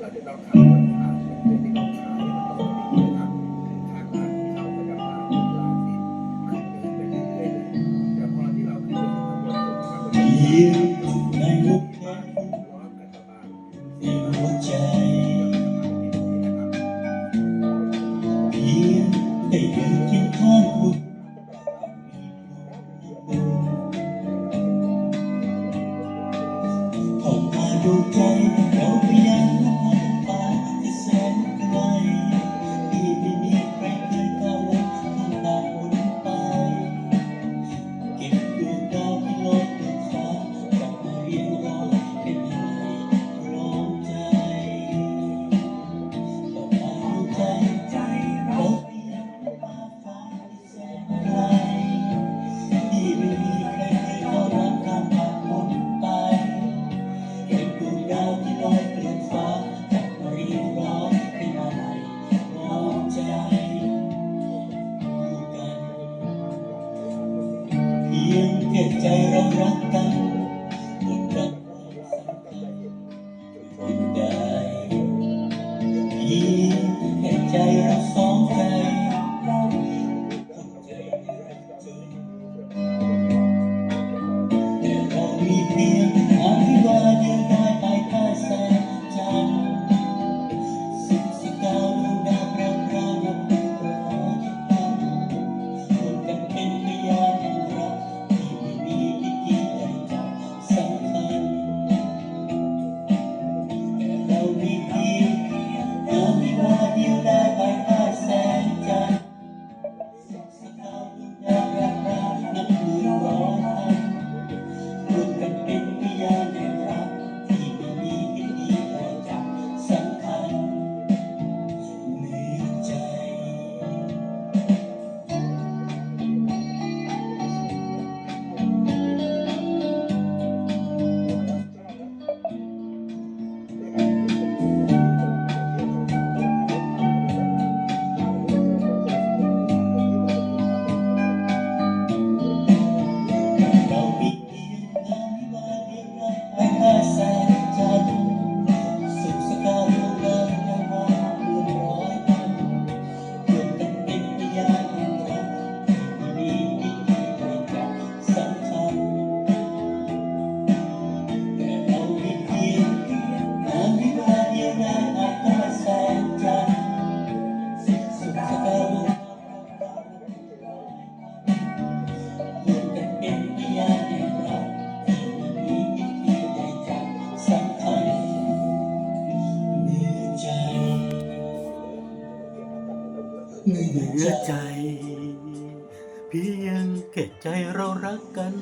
เราจะต้องทำวันขาเพื่อที่เรขายมันต้องมีนรับทางการที่เราประจารที่ราศีขึ้นไปเรื่อยๆเลยต่พที่เราขึ้นเดินข้างบนสุดนะครับเราจะร้อน เกิดใจเรารักกันหมดรักสำคัญยิ่งได้พี่งเห็นใจเราสอง เหลือใจพี่ยังเก็บใจเรารักกัน